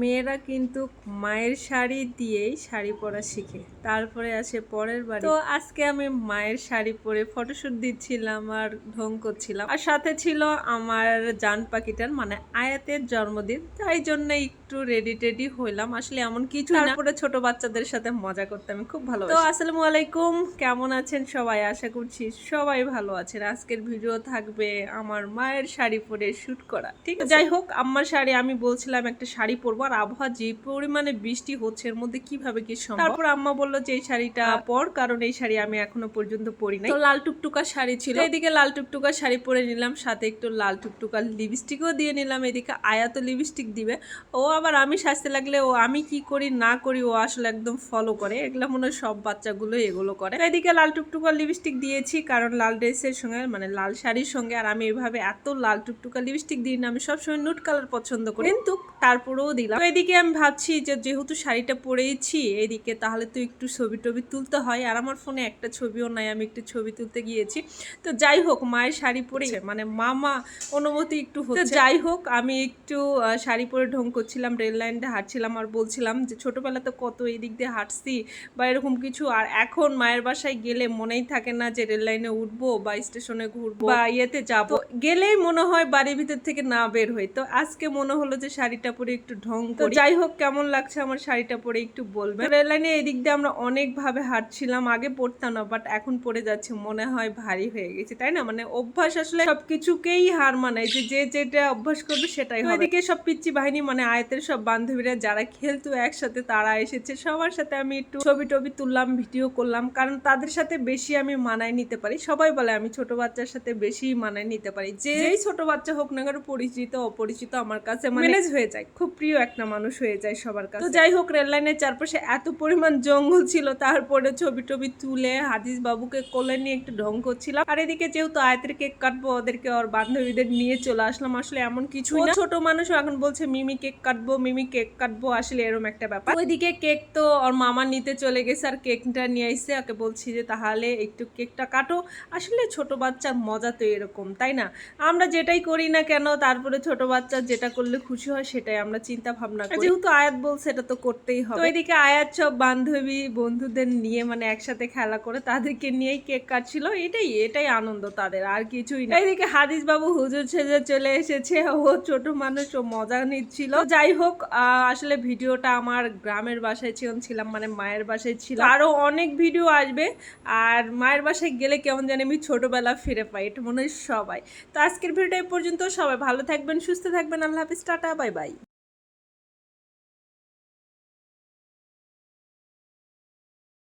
মেয়েরা কিন্তু মায়ের শাড়ি দিয়েই শাড়ি পরা শিখে। তারপরে আসে পরের বাড়ি। তো আজকে আমি মায়ের শাড়ি পরে ফটোশুট দিচ্ছিলাম আর ঢং করছিলাম। আর সাথে ছিল আমার জান পাখিটার মানে আয়াতের জন্মদিন। তাই জন্য একটু রেডি টেডি হইলাম। আসলে এমন কিছু তারপরে ছোট বাচ্চাদের সাথে মজা করতে আমি খুব ভালো তো আসসালামু আলাইকুম। কেমন আছেন সবাই? আশা করছি সবাই ভালো আছেন। আজকের ভিডিও থাকবে আমার মায়ের শাড়ি পরে শুট করা। ঠিক যাই হোক আমার শাড়ি আমি বলছিলাম একটা শাড়ি পরবো। আর আবহাওয়া যে পরিমাণে বৃষ্টি হচ্ছে এর মধ্যে কীভাবে কি সম্ভব? তারপর আম্মা বলল যে এই শাড়িটা পর কারণ এই শাড়ি আমি এখনও পর্যন্ত পরি নাই। তো লাল টুকটুকা শাড়ি ছিল। এদিকে লাল টুকটুকা শাড়ি পরে নিলাম সাথে একটু লাল টুকটুকা লিপস্টিকও দিয়ে নিলাম এদিকে আয়াত লিপস্টিক দিবে। ও আবার আমি সাজতে লাগলে ও আমি কি করি না করি ও আসলে একদম ফলো করে। এগুলো মনে হয় সব বাচ্চাগুলো এগুলো করে। এদিকে লাল টুকটুকা লিপস্টিক দিয়েছি কারণ লাল ড্রেসের সঙ্গে মানে লাল শাড়ির সঙ্গে আর আমি এভাবে এত লাল টুকটুকা লিপস্টিক দিই না আমি সবসময় নুট কালার পছন্দ করি। কিন্তু তারপরেও দিলাম। তো এদিকে আমি ভাবছি যে যেহেতু শাড়িটা পরেইছি এদিকে তাহলে তো একটু ছবি টবি তুলতে হয়। আর আমার ফোনে একটা ছবিও নাই আমি একটু ছবি তুলতে গিয়েছি। তো যাই হোক মায়ের শাড়ি পরে মানে মামা অনুমতি একটু হচ্ছে। যাই হোক আমি একটু শাড়ি পরে ঢং করছিলাম রেল লাইনটা হাঁটছিলাম আর বলছিলাম যে ছোটবেলা তো কত এই দিক দিয়ে হাঁটছি বা এরকম কিছু। আর এখন মায়ের বাসায় গেলে মনেই থাকে না যে রেল লাইনে উঠবো বা স্টেশনে ঘুরবো বা ইয়েতে যাব। গেলেই মনে হয় বাড়ির ভিতর থেকে না বের হই। তো আজকে মনে হলো যে শাড়িটা পরে একটু ঢং তো যাই হোক কেমন লাগছে আমার শাড়িটা পরে একটু বলবে রেল লাইনে এদিক দিয়ে আমরা অনেক ভাবে হাঁটছিলাম আগে পড়তাম না বাট এখন পড়ে যাচ্ছে মনে হয় ভারী হয়ে গেছে তাই না? মানে অভ্যাস আসলে সবকিছুকেই হার মানায় যে যে যেটা অভ্যাস করবে সেটাই হবে। এদিকে সব পিচ্ছি বাহিনী মানে আয়তের সব বান্ধবীরা যারা খেলতো একসাথে তারা এসেছে। সবার সাথে আমি একটু ছবি টবি তুললাম ভিডিও করলাম কারণ তাদের সাথে বেশি আমি মানায় নিতে পারি। সবাই বলে আমি ছোট বাচ্চার সাথে বেশি মানায় নিতে পারি। যেই ছোট বাচ্চা হোক না কারও পরিচিত অপরিচিত আমার কাছে ম্যানেজ হয়ে যায়। খুব প্রিয় একটা মানুষ হয়ে যায় সবার কাছে। তো যাই হোক রেল লাইনের চারপাশে এত পরিমাণ জঙ্গল ছিল তারপরে ছবি টবি তুলে হাদিস বাবুকে কোলে নিয়ে একটু ঢং করছিলাম। আর এদিকে যেহেতু আয়তের কেক কাটবো ওদেরকে ওর বান্ধবীদের নিয়ে চলে আসলাম। আসলে এমন কিছু না। ছোট মানুষ এখন বলছে মিমি কেক কাটবো মিমি কেক কাটবো। আসলে এরকম একটা ব্যাপার। ওইদিকে কেক তো ওর মামা নিতে চলে গেছে আর কেকটা নিয়ে আইসে। ওকে বলছি যে তাহলে একটু কেকটা কাটো। আসলে ছোট বাচ্চার মজা তো এরকম তাই না? আমরা যেটাই করি না কেন তারপরে ছোট বাচ্চা যেটা করলে খুশি হয় সেটাই আমরা চিন্তা ভাবনা করি। যেহেতু আয়াত বলছে এটা তো করতেই হবে। তো এদিকে আয়াত সব বান্ধবী বন্ধুদের নিয়ে মানে একসাথে খেলা করে তাদেরকে নিয়েই কেক কাটছিল। এটাই এটাই আনন্দ তাদের আর কিছুই না। এদিকে হাদিস বাবু হুজুর সেজে চলে এসেছে। ও ছোট মানুষ ও মজা নিচ্ছিল। যাই হোক আসলে ভিডিওটা আমার গ্রামের বাসায় ছিলাম ছিলাম মানে মায়ের বাসায় ছিল আরও অনেক ভিডিও আসবে আর মায়ের বাসায় গেলে কেমন জানি আমি ছোটবেলা ফিরে পাই এটা মনে হয় সবাই। তো আজকের ভিডিওটা পর্যন্ত সবাই ভালো থাকবেন সুস্থ থাকবেন আল্লাহ হাফিজ টাটা বাই বাই।